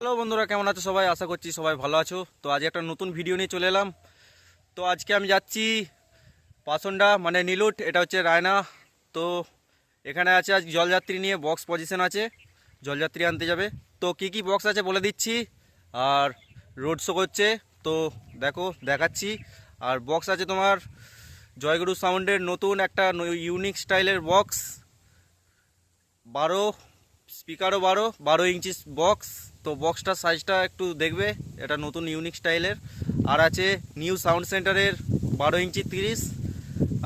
Hello বন্ধুরা, কেমন আছো সবাই? আশা করছি সবাই ভালো আছো। তো আজ একটা নতুন ভিডিও নিয়ে চলে এলাম। তো আজকে আমি যাচ্ছি পাসন্ডা মানে নীলুট, এটা হচ্ছে রায়না। তো এখানে আছে আজ জলযাত্রী নিয়ে বক্স পজিশন আছে। জলযাত্রী আনতে যাবে। তো কি কি বক্স আছে বলে দিচ্ছি। আর রোড শো করছে তো দেখো, দেখাচ্ছি। আর বক্স আছে তোমার জয়গুরু সাউন্ডের নতুন একটা ইউনিক স্টাইলের বক্স বারো স্পিকারও বারো বারো ইঞ্চি বক্স তো বক্সটার সাইজটা একটু দেখবে, এটা নতুন ইউনিক স্টাইলের আর আছে নিউ সাউন্ড সেন্টারের বারো ইঞ্চি তিরিশ,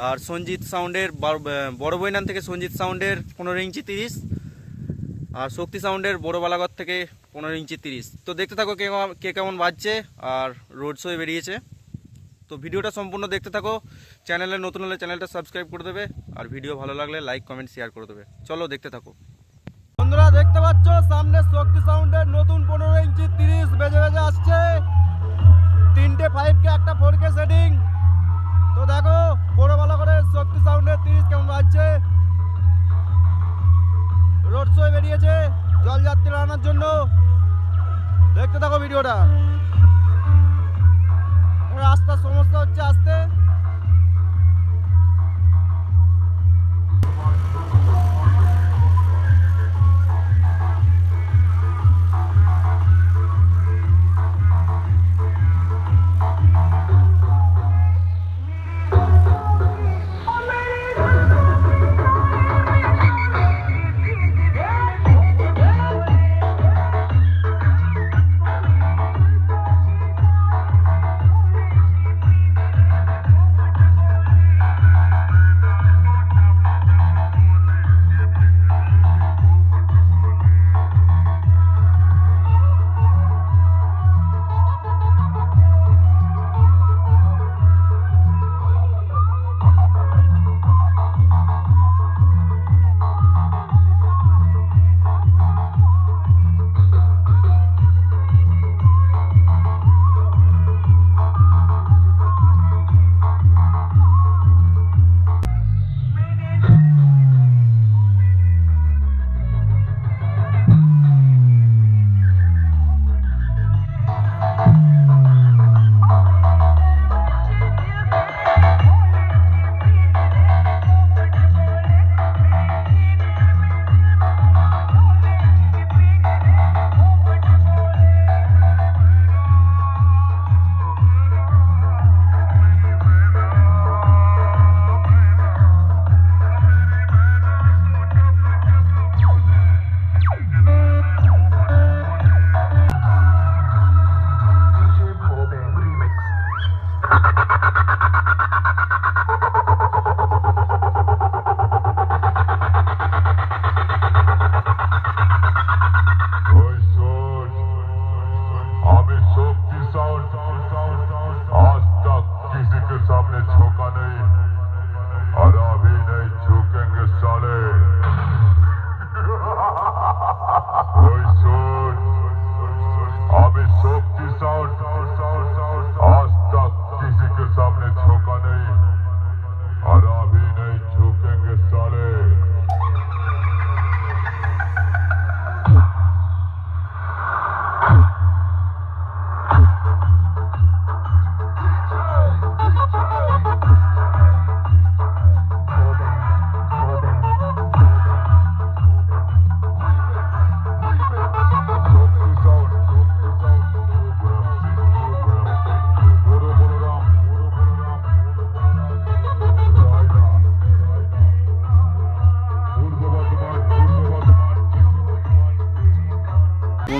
আর সঞ্জিত সাউন্ডের বড় বইনান থেকে সঞ্জিত সাউন্ডের পনেরো ইঞ্চি তিরিশ, আর শক্তি সাউন্ডের বড় বালাগর থেকে পনেরো ইঞ্চি তিরিশ। তো দেখতে থাকো কে কে কেমন বাজছে, আর রোড শোয়ে বেরিয়েছে। তো ভিডিওটা সম্পূর্ণ দেখতে থাকো চ্যানেলে নতুন হলে চ্যানেলটা সাবস্ক্রাইব করে দেবে, আর ভিডিও ভালো লাগলে লাইক কমেন্ট শেয়ার করে দেবে। চলো দেখতে থাকো। বন্ধুরা দেখতে পাচ্ছ, সামনে শক্তি সাউন্ডের নতুন পনেরো ইঞ্চি তিরিশ বেজে বেজে আসছে। তিনটে ফাইভ কে, একটা ফোর কে সেটিং তো দেখো, বড় ভালো করে শক্তি সাউন্ডের তিরিশ কেমন বাজছে। রোড শো বেরিয়েছে জলযাত্রী আনার জন্য। দেখতে থাকো ভিডিওটা রাস্তার সমস্যা হচ্ছে আসতে।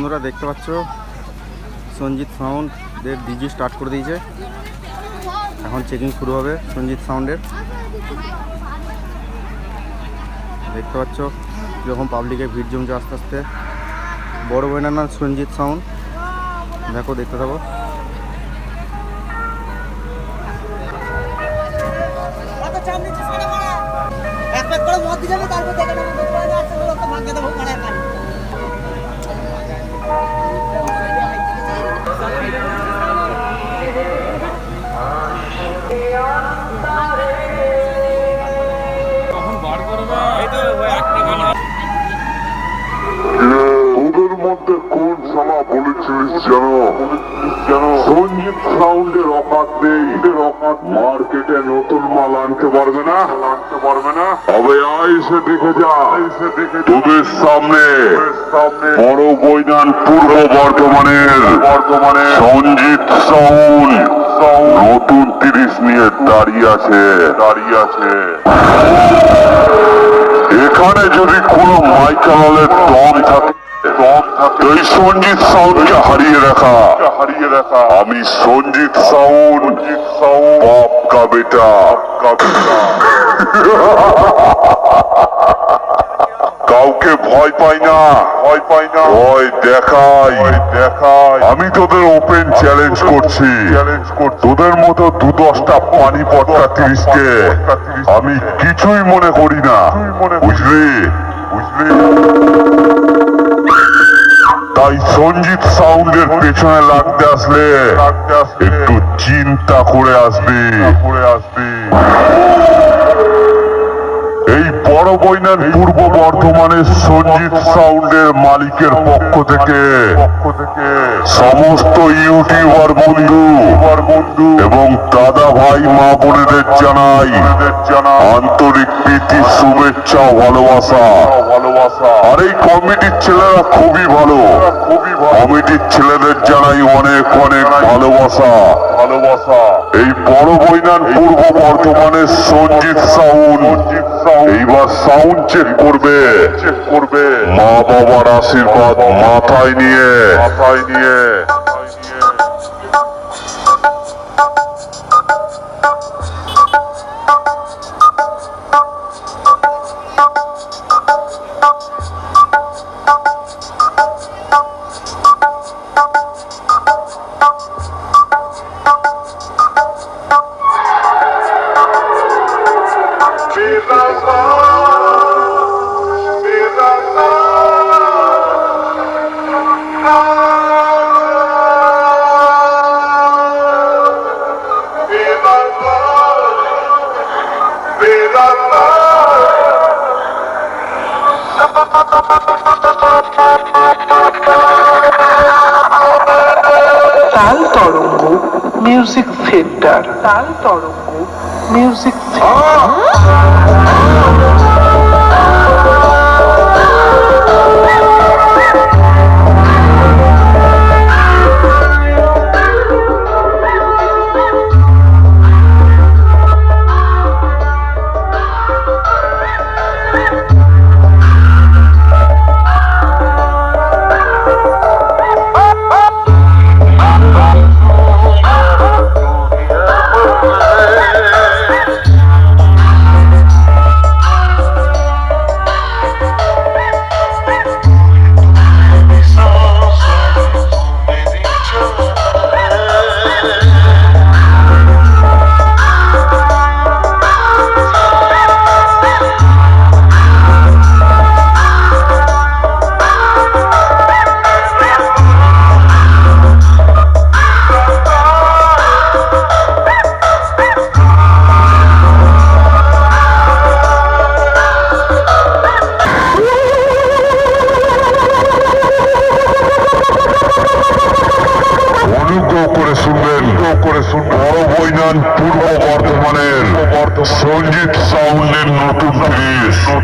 বন্ধুরা দেখতে পাচ্ছ? সঞ্জিত সাউন্ডের ডিজি স্টার্ট করে দিয়েছে। এখন চেকিং শুরু হবে সঞ্জিত সাউন্ডের দেখতে পাচ্ছ? যখন পাবলিকের ভিড় জমছে আস্তে আস্তে। বড় বইনার নাম সঞ্জিত সাউন্ড দেখো, দেখতে থাকো। জানো জানো সঞ্জিত সাউন্ডের অকাত নেই। মার্কেটে নতুন মাল আনতে পারবে না? আনতে পারবে না? তবে আয় এসে দেখে যা। এসে দেখে তোদের সামনে। বড় বৈদান পূর্ব বর্ধমানের। বর্ধমানে সঞ্জিত সাউন্ড নতুন তিরিশ নিয়ে দাঁড়িয়ে আছে। দাঁড়িয়ে আছে। এখানে যদি কোনো মাইকালের দম থাকে এই সঞ্জিত সাউন্ডকে হারিয়ে রাখা। হারিয়ে রাখা? আমি সঞ্জিত সাউন্ড। সাউন্ড। বাপ কা বেটা। কাউকে ভয় পাই না। ভয় পাই না। ভয় দেখাই। দেখাই। আমি তোদের ওপেন চ্যালেঞ্জ করছি। চ্যালেঞ্জ করছি। তোদের মতো দু দশটা পানি পটকা তিরিশকে। আমি কিছুই মনে করি না। বুঝলি? বুঝলি? তাই সঞ্জিত সাউন্ডের পেছনে লাগতে আসলে। একটু চিন্তা করে আসবে। করে আসবি। এই বড় বইনার পূর্ব বর্ধমানের সঞ্জিত সাউন্ডের মালিকের পক্ষ থেকে সমস্ত ইউটিউবার বন্ধু বন্ধু এবং দাদা ভাই, মা বোনেদের জানাই আন্তরিক প্রীতি, শুভেচ্ছা, ভালোবাসা। আর এই কমিটির ছেলেরা খুবই ভালো। কমিটির ছেলেদের জানাই অনেক অনেক ভালোবাসা। ভালোবাসা এই বড় বইনার পূর্ব বর্ধমানের সঞ্জিত সাউন্ড এইবার সাউন্ড চেক করবে। চেক করবে। মা বাবার আশীর্বাদ মাথায় নিয়ে। মাথায় নিয়ে। তাল তরঙ্গ মিউজিক সেন্টার তাল তরঙ্গ মিউজিক সেন্টার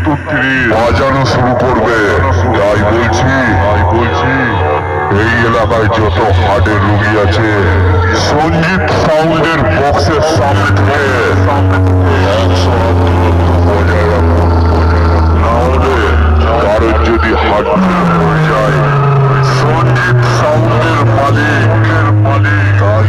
তিরিশ বাজানো শুরু করবে। তাই বলছি তাই বলছি। এই এলাকায় যত হার্টের রুগী আছে সঞ্জিত সাউন্ডের বক্সের সামনে থেকে একশো বজায় রাখুন। না হলে কারোর যদি হার্ট হয়ে যায় সঞ্জিত সাউন্ডের মালিকের মালিক। তাই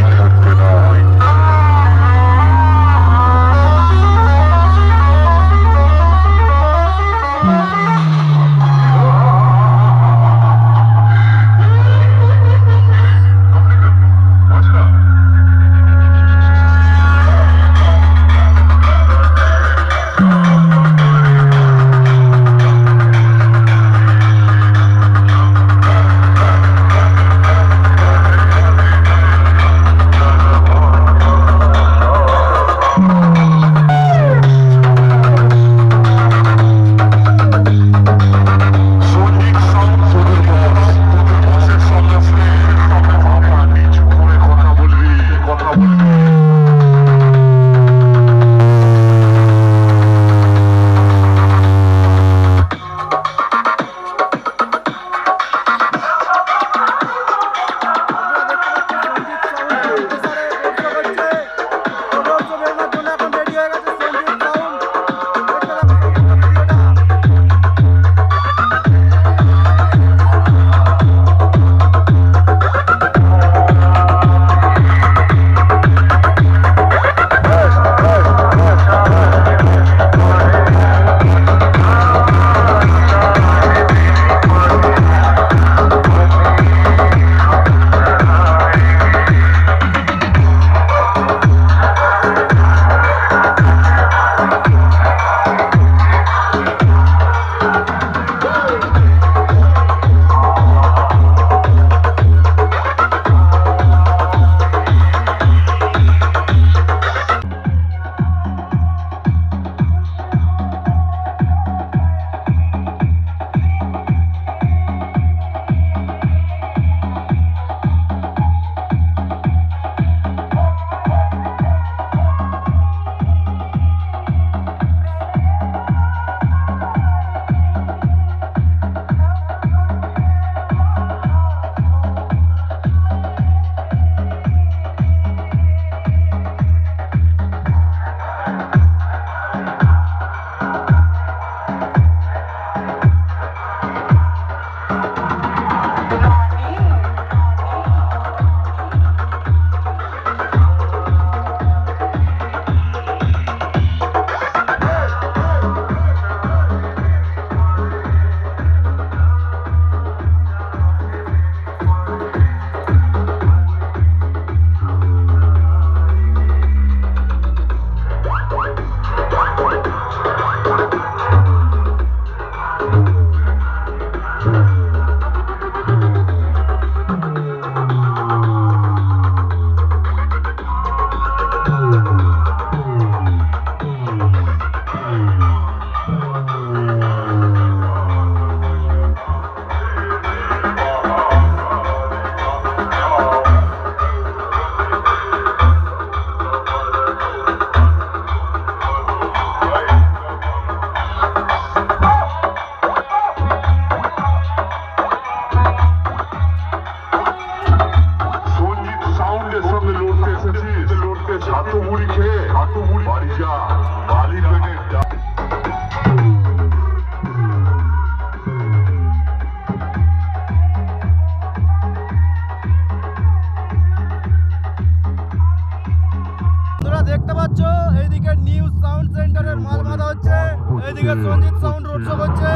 এইদিকে সঞ্জিত সাউন্ড রোড শো করছে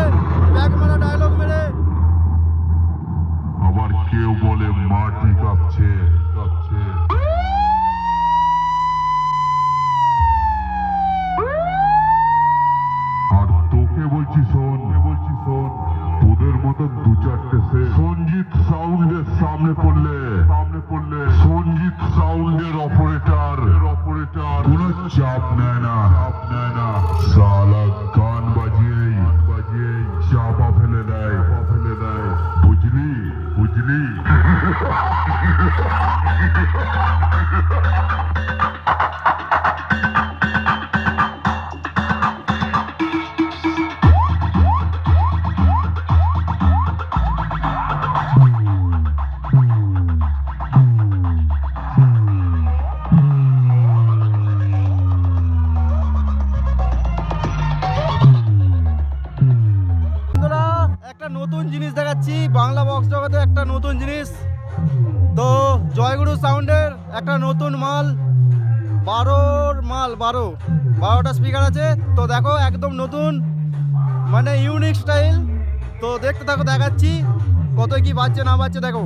ব্যাগ মারা ডায়লগ মেরে আবার কেউ নতুন জিনিস দেখাচ্ছি। বাংলা বক্স জগতে একটা নতুন জিনিস। তো জয়গুরু সাউন্ডের একটা নতুন মাল, বারোর মাল, বারো। বারোটা স্পিকার আছে। তো দেখো, একদম নতুন মানে ইউনিক স্টাইল তো দেখতে থাকো, দেখাচ্ছি। কত কি বাজছে, না বাজছে, দেখো।